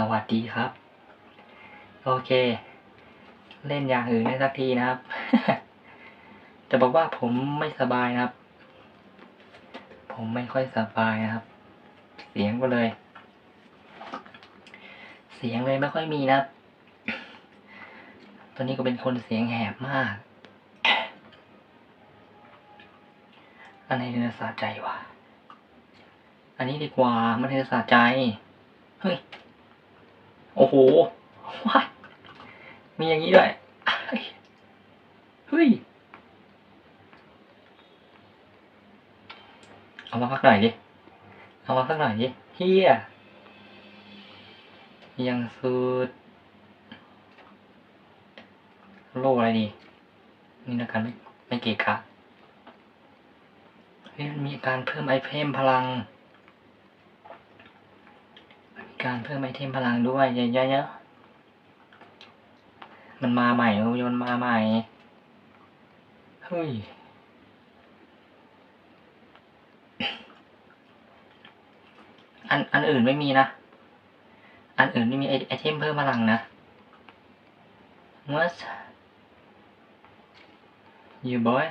สวัสดีครับ โอเค เล่นอย่างอื่นได้สักทีนะครับ จะบอกว่าผมไม่สบายนะครับ ผมไม่ค่อยสบายนะครับ เสียงก็เลย เสียงเลยไม่ค่อยมีนะครับตอนนี้ก็เป็นคนเสียงแหบมากอันไหนเนื้อสะใจวะ อันนี้ดีกว่ามันเนื้อสะใจ เฮ้ย โอ้โหว้ายมีอย่างนี้ด้วย เฮ้ย เอามาพักหน่อยดิ เอามาพักหน่อยดิเฮียยังสุด โลอะไรดี นี่นะกันไม่ไม่เกะกะเฮ้ยมันมีการเพิ่มไอเทมพลังมี การเพิ่มไอเทมพลังด้วยเยอะๆมันมาใหม่เออมันมาใหม่ เฮ้ยอันอันอื่นไม่มีนะ อันอื่นไม่มีไอไอเทมเพิ่มพลังนะ What you boy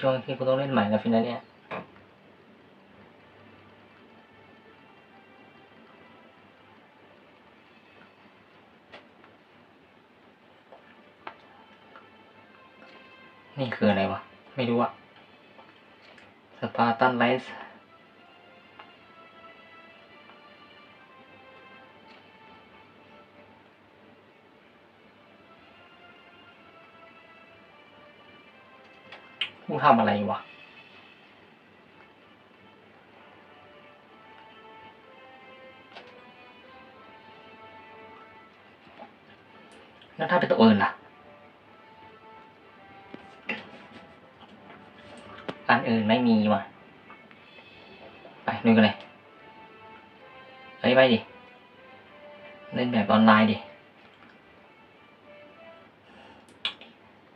ช่วงที่กูต้องเล่นใหม่แล้วฟินะเนี่ยนี่คืออะไรวะ ไม่รู้อะสปาร์ตันไลท์ มึงทำอะไรวะ แล้วถ้าเป็นตัวอื่นล่ะ อันอื่นไม่มีว่ะ ไปดูกันเลยเฮ้ยไปดิ เล่นแบบออนไลน์ดิ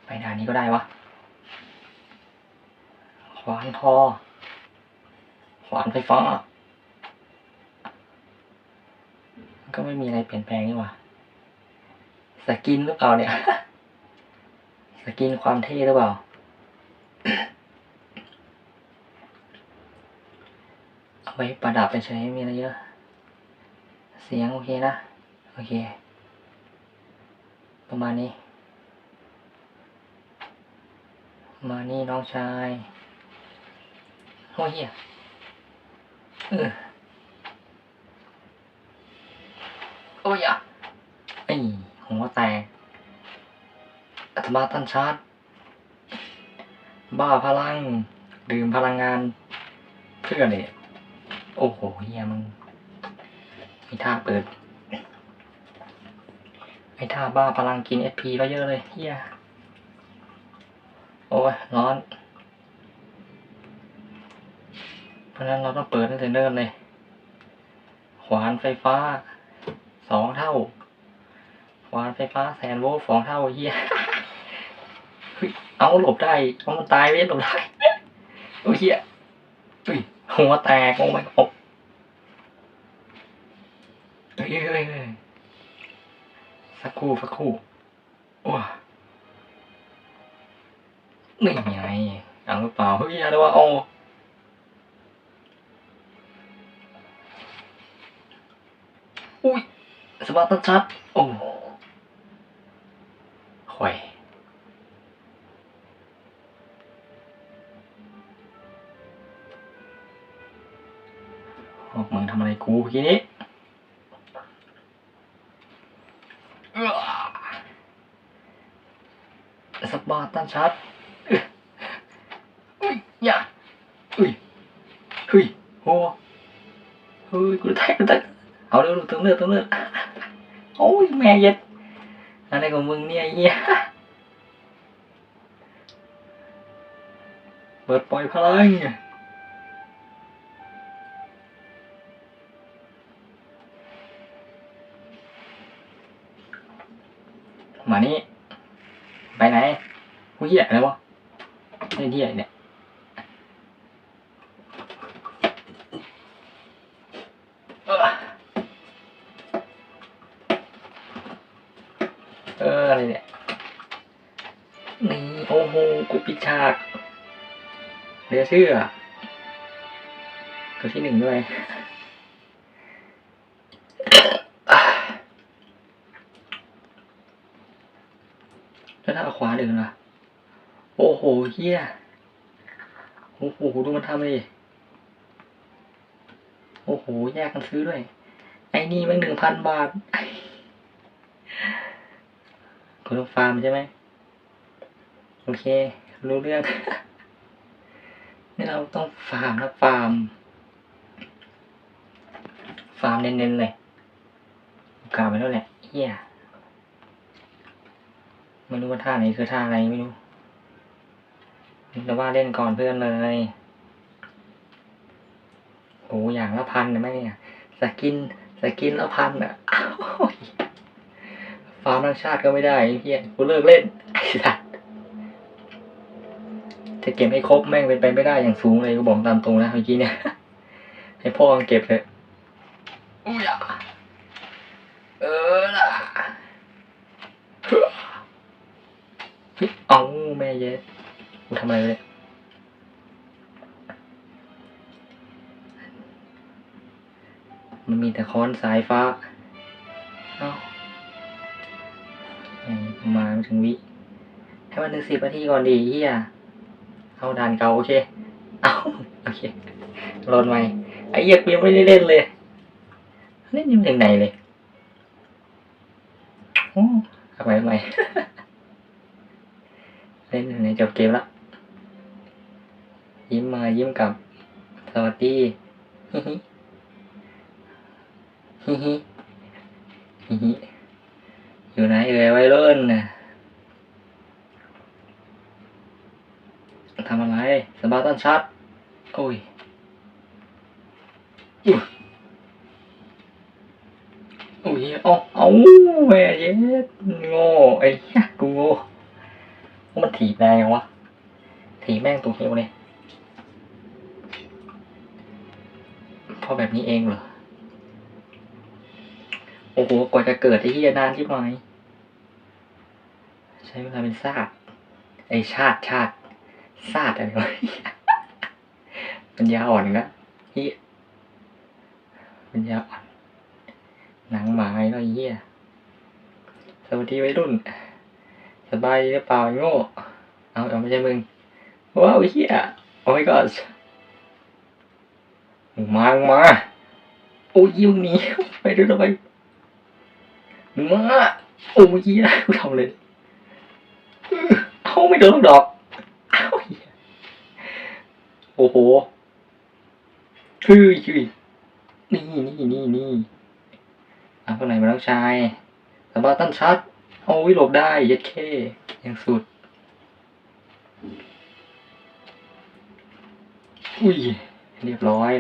ไปด่านนี้ก็ได้วะ วานทอขวานไฟฟ้าก็ไม่มีอะไรเปลี่ยนแปลงนี่หว่าสกินหรือเปล่าเนี่ย สกินความเท่หรือเปล่า เอาไว้ประดับไปใช้ไม่มีอะไรเยอะ เสียงโอเคนะ โอเค ประมาณนี้ มานี่น้องชาย โอ้ยเหี้ยเออโอ้ยอะไอ้หัวแตกอัตมาตันชาร์จบ้าพลัง ดื่มพลังงาน เพื่อเนี่ย โอ้โหเฮียมึงไอ้ท่าเปิด ไอ้ท่าบ้าพลังกินเอสพีก็เยอะเลยเฮียโอ้ยร้อน เพ ราะนั้นเราต้องเปิดตั้งแต่เริ่มเลยขวานไฟฟ้าสองเท่าขวานไฟฟ้าแสนโวลต์สองเท่าเฮียเฮ้ยเอาหลบได้เอามันตายไปหลบได้โอ้เฮียอุ้ยหัวแตกโอ้ไม่โอ้เฮ้ยเฮ้ยสักคู่สักครู่โอ้นี่ไงเอาหรือเปล่าเฮ้ยอะไรวะโอ้อุ้ สปาร์ตันชัดโอ้ห่วยพวกมึงทำอะไรกูเมื่อกี้นี้เอื้อสปาร์ตันชัดอุ้ยอย่าอุ้ยเฮ้ยโอ้เฮ้ยกูแทกกูแทกเอาเร็วๆเติมเลือดเติมเลือด โอ้ยแม่เย็ดอะไรของมึงเนี่ยเฮียเปิดปล่อยพลังมานี่ ไปไหนกูเหี้ยอะไรวะไอ้เหี้ยเนี่ย กูปิดฉากเหลือเชื่อตัวที่หนึ่งด้วยแล้วถ้าเอาขวาดึงล่ะ โอ้โหเฮียโอ้โหดูมันทำดิโอ้โหแยกกันซื้อด้วย ไอ้นี่แมันหนึ่งพันบาทคุณต้องฟาร์มใช่ไหม โอเค รู้เรื่องนี่เราต้องฟาร์มนะฟาร์ม ฟาร์มเน้นๆเลยกล่าวไปแล้วแหละเฮียไม่รู้ว่าท่าไหนคือท่าอะไรไม่รู้แต่ว่าเล่นก่อนเพื่อนเลยโอ้อย่างละพันนะแม่เนี่ยสกินสกินละพันอะฟาร์มทั้งชาติก็ไม่ได้เฮียกูเลิกเล่นไอ้สัส จะเก็บให้ครบแม่งเป็นไปไม่ได้อย่างสูงเลยกูบอกตามตรงนะเมื่อกี้เนี่ย ให้พ่อเก็บเลยอุ้ยอะเออล่ะเฮ้ยเอาแม่เย็ดกูทำอะไรเลยมันมีแต่ค้อนสายฟ้า เอ้าแม่งมาไม่ถึงวิ ให้มันถึงสิบนาทีก่อนดีเฮีย เอาด่านเก่าโอเค เอาโอเคโหลดใหม่ไอ้เหี้ยกูยังไม่ได้เล่นเลยเล่นยังถึงไหนเลยโอ้ทำไมทำไมเล่นถึงไหนจบเกมละยิ้มมายิ้มกลับสวัสดีฮิฮิฮิฮิฮิฮิอยู่ไหนเอ่ยวัยรุ่นนะทำอะไรสบาตันชัดโอ้ยโอ้ยเอาเอาแม่เย็ดโง่ไอ้เหี้ยกูโง่มันถีบแรงยังวะถีบแม่งตรงเอวเลยพราะแบบนี้เองเหรอ โอ้โหกว่าจะเกิดไอ้เหี้ยนานที่ไหมใช้เวลาเป็นชาติไอชาติชาติชาติอะไรวะ ปัญญาอ่อนล้วเฮียปัญญาอ่อน หนังหมาไอ้เนาะไอ้เฮียสวัสดีวัยรุ่น สบายหรือเปล่าโง่ เอาเอาไม่ใช่มึง ว้าวเฮียโอ้ยก็มึงมามึงมาโอ้ยยิงหนีไปด้วยทำไมมึงมาโอ้ยเฮียกูทำเลยเอาไม่โดนดอกอาเหี้ยโอ้โห เฮ้ยเฮ้ยนี่นี่นี่นี่เอาคนไหนมาล้วชายสบาตันชัดโอ้ยหลบได้ย็ดเคยังสุด อุ้ย เรียบร้อย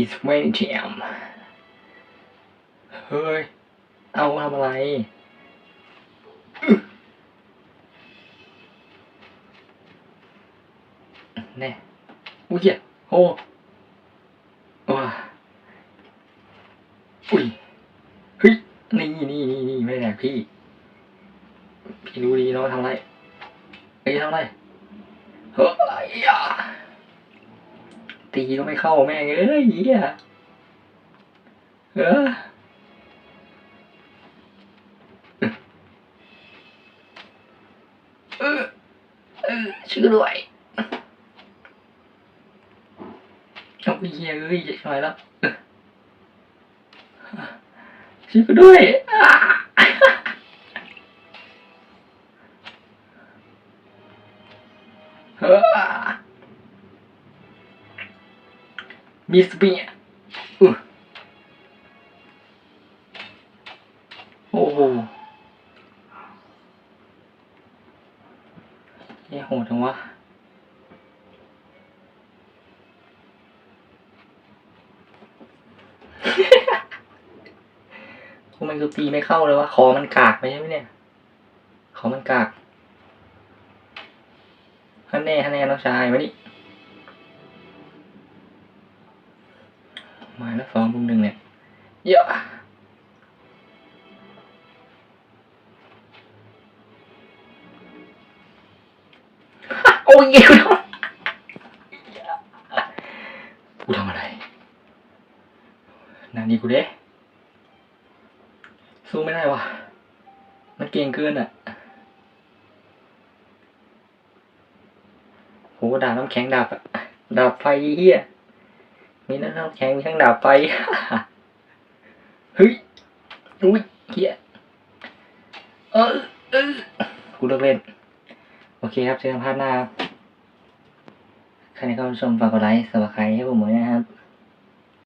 it's very jam เฮ้ย เอาทำอะไรแน่อุ้ยเหี้ย โอ้ว้าอุ้ยเฮ้ยนี่นี่นี่นี่ไม่แน่พี่ พี่รู้ดีเนาะทำไรเอ้ยทำไรเฮ้ยอะตีก็ไม่เข้าแม่งเอ้ยเหี้ยเออเออเออช่วยด้วย เอาไปเฮียเอ้ยจะช่วยแล้วช่วยกูด้วยอ่าเฮ้อมิสเบีย ทำไมกูตีไม่เข้าเลยวะคอมันกากไปใช่ไหมเนี่ยคอมันกากฮันแน่ฮันแน่น้องชายมาดิมาแล้วสองลุมหนึ่งเนี่ยเยอะโอ้ยกูทำกูทำอะไรนานดีกูเด้ สู้ไม่ได้วะมันเก่งเกินอะโหดาบน้ำแข็งดาบอะดาบไฟเฮียมีน้ำแข็งมีทั้งดาบไฟเฮ้ยอุ้ยเฮียเออเออกูเลิกเล่น โอเคครับเจอกันพาร์ทหน้าใครที่เข้าชมฝากกดไลค์สวัสดีให้ผมด้วยนะครับ